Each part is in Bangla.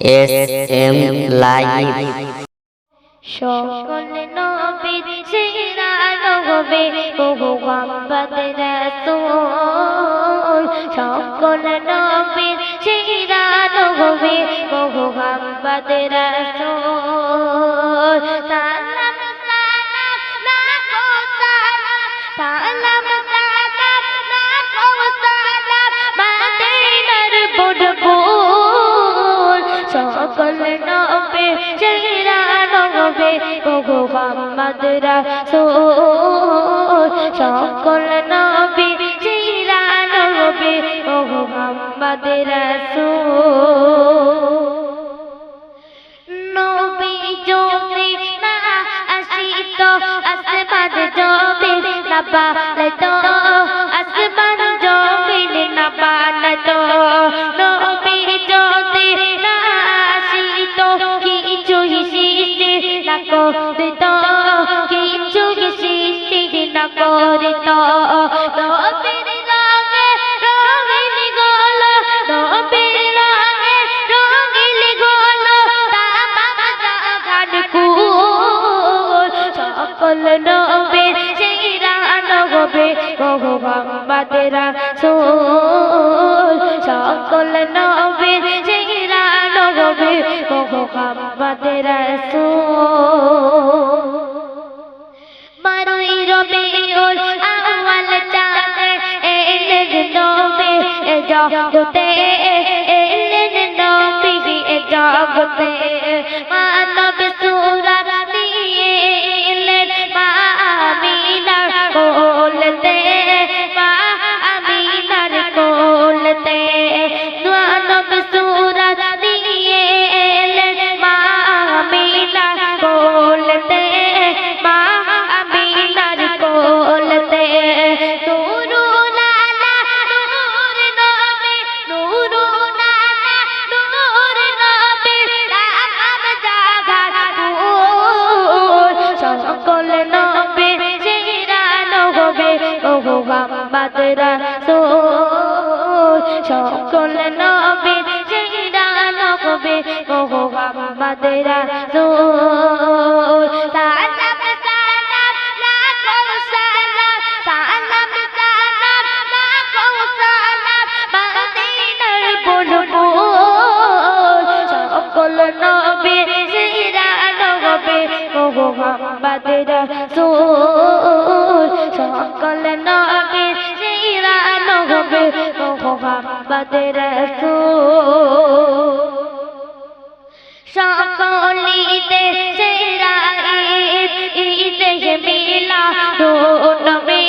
S M live. সকল নবীর সেরা নবে মোহাম্মদ রাসূল। সকল নবীর সেরা নবে মোহাম্মদ রাসূল। নবে মোহাম্মদ রাসূল, সকল নবে নবী নবে মোহাম্মদ রাসূল। নবী যদি না আসিত আসমান জমিন না পালত করিত কিছু সৃষ্টি না করিত? জাগান কুল। সকল নবীর সকল নবীর মোহাম্মদ রাসূল جاگتے لن نبی جاگتے ماں نبی সকল নবী, সেরা নবে মোহাম্মদ রাসূল। সালাম সালাম, লাখো সালাম সালাম সালাম, লাখো সালাম, মদিনার বুলবুল। সকল নবী, সেরা নবে মোহাম্মদ মোহাম্মদ রাসূল। সকলিতে সেরা ঈদ মিলা দো নবী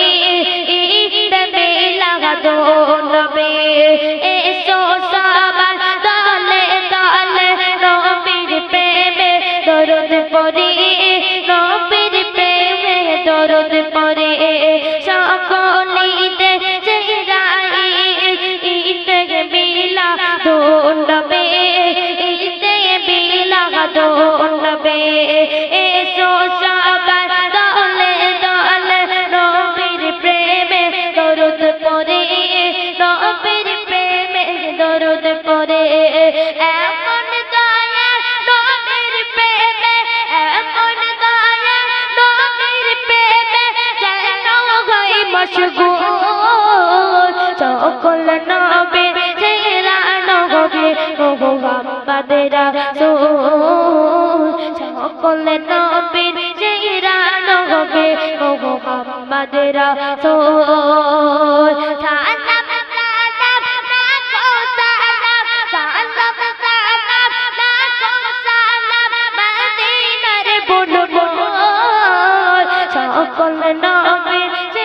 ঈদে মিলা দো নবী এসো সবার দলে দলে নবীর প্রেমে, দরদ পড়ি নবীর হই মশগুল সকল নবী সেরা নবী মোহাম্মদ রাসূল সকল নবীর সেরা নবী মোহাম্মদ রাসূল সালাম সালাম লাখো